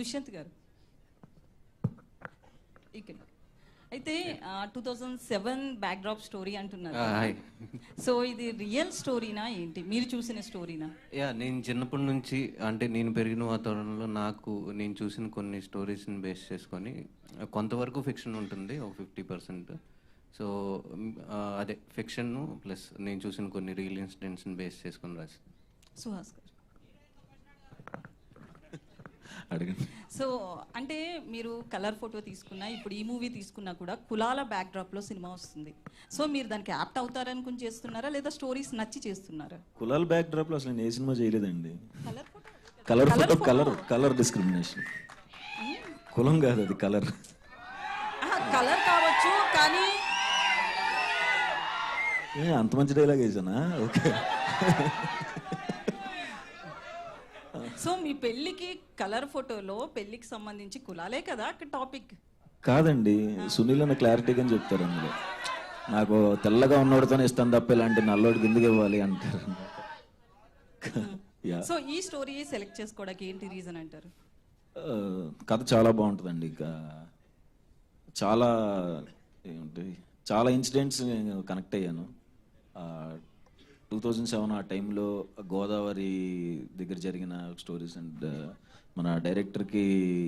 దుష్యంత్ గారు. ఇక్కడ. అయితే two thousand seven backdrop story అంటున్నారు. సో ఇది రియల్ స్టోరీనా ఏంటి? మీరు చూసిన స్టోరీనా యా నేను చిన్నప్పటి నుంచి అంటే నేను పెరిగిన వాతావరణంలో నాకు నేను చూసిన కొన్ని స్టోరీస్ని బేస్ చేసుకొని కొంతవరకు ఫిక్షన్ ఉంటుంది ఒక ఫిఫ్టీ పర్సెంట్ సో అదే ఫిక్షన్ ప్లస్ నేను చూసిన కొన్ని రియల్ ఇన్సిడెంట్స్ని బేస్ చేసుకొని రాసి సుహాస్ గారు. అడగండి. సో అంటే మీరు కలర్ ఫోటో తీసుకున్నా ఇప్పుడు ఈ మూవీ తీసుకున్నా కూడా కులాల backdrop లో సినిమా వస్తుంది. సో మీరు దానికి యాప్ట్ అవుతారనుకుని చేస్తున్నారా? లేదా స్టోరీస్ నచ్చి చేస్తున్నారా? కులాల బ్యాక్ డ్రాప్లో అసలు నేను ఏ సినిమా చేయలేదండి. Colour photo colour photo. Colour colour discrimination కులం కాదు అది కలర్ కలర్ కావచ్చు కానీ ఏ అంత మంచి డైలాగ్ వేసానా? ఓకే. సో మీ పెళ్ళికి కలర్ ఫోటోలో పెళ్ళికి సంబంధించి కులాలే కదా టాపిక్? కాదండి సునీల్ అన్న క్లారిటీగా చెప్తారు అందులో. నాకు తెల్లగా ఉన్నోడితోనే ఇస్తాను తప్ప ఇలాంటి నల్లోడికి ఎందుకు ఇవ్వాలి అంటారు. సో ఈ స్టోరీ సెలెక్ట్ చేసుకోవడానికి ఏంటి రీజన్ అంటారు? కథ చాలా బాగుంటుందండి. ఇక చాలా ఏమిటి చాలా ఇన్సిడెంట్స్ నేను కనెక్ట్ అయ్యాను. టూ థౌజండ్ సెవెన్ ఆ టైంలో గోదావరి దగ్గర జరిగిన స్టోరీస్ అండ్ uh, మన డైరెక్టర్కి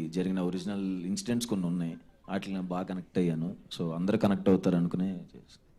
జరిగిన ఒరిజినల్ ఇన్సిడెంట్స్ కొన్ని ఉన్నాయి. వాటిని బాగా కనెక్ట్ అయ్యాను. సో అందరు కనెక్ట్ అవుతారు అనుకునే చేస్తాను